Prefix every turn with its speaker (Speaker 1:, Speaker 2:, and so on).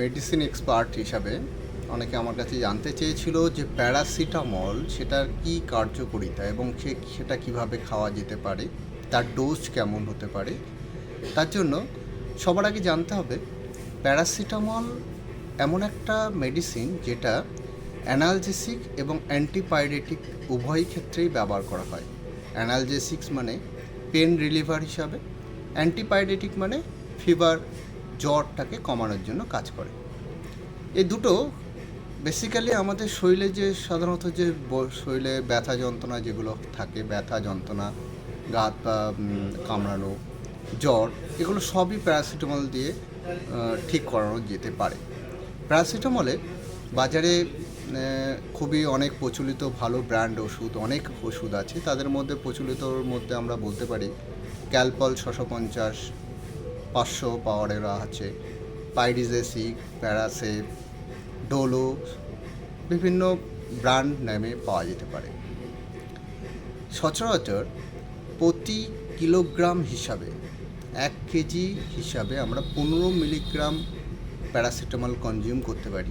Speaker 1: Medicine expert হিসাবে অনেকে আমার কাছে জানতে চেয়েছিল যে প্যারাসিটামল সেটার কি কার্যকারিতা এবং সে সেটা কীভাবে খাওয়া যেতে পারে, তার ডোজ কেমন হতে পারে। তার জন্য সবার আগে জানতে হবে, প্যারাসিটামল এমন একটা মেডিসিন যেটা অ্যানালজেসিক এবং অ্যান্টিপাইরেটিক উভয় ক্ষেত্রেই ব্যবহার করা হয়। অ্যানালজেসিক্স মানে পেন রিলিভার হিসাবে অ্যান্টিপাইরেটিক মানে ফিভার জ্বরটাকে কমানোর জন্য কাজ করে। এই দুটো বেসিক্যালি আমাদের শরীরে যে সাধারণত যে শরীরে ব্যথা যন্ত্রণা যেগুলো থাকে, ব্যথা যন্ত্রণা, গা হাত পা কামড়ানো, জ্বর, এগুলো সবই প্যারাসিটামল দিয়ে ঠিক করানো যেতে পারে। প্যারাসিটামলে বাজারে খুবই অনেক প্রচলিত ভালো ব্র্যান্ড ওষুধ, অনেক ওষুধ আছে। তাদের মধ্যে প্রচলিতর মধ্যে আমরা বলতে পারি ক্যালপল ছশো পঞ্চাশ পাঁচশো পাওয়ারের আছে। পাইডিজেসিক প্যারাসেপ ডোলো, বিভিন্ন ব্র্যান্ড নামে পাওয়া যেতে পারে। সচরাচর প্রতি কিলোগ্রাম হিসাবে, এক কেজি হিসাবে আমরা পনেরো মিলিগ্রাম প্যারাসিটামল কনজিউম করতে পারি।